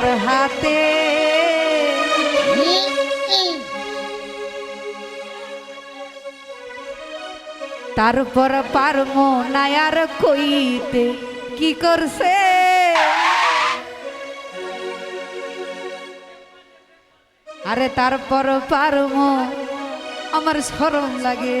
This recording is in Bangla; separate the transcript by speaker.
Speaker 1: তার হাতে। তারপর পারমো নায়ার কইতে কি করছে? আরে তারপর পারমো আমার শরম লাগে।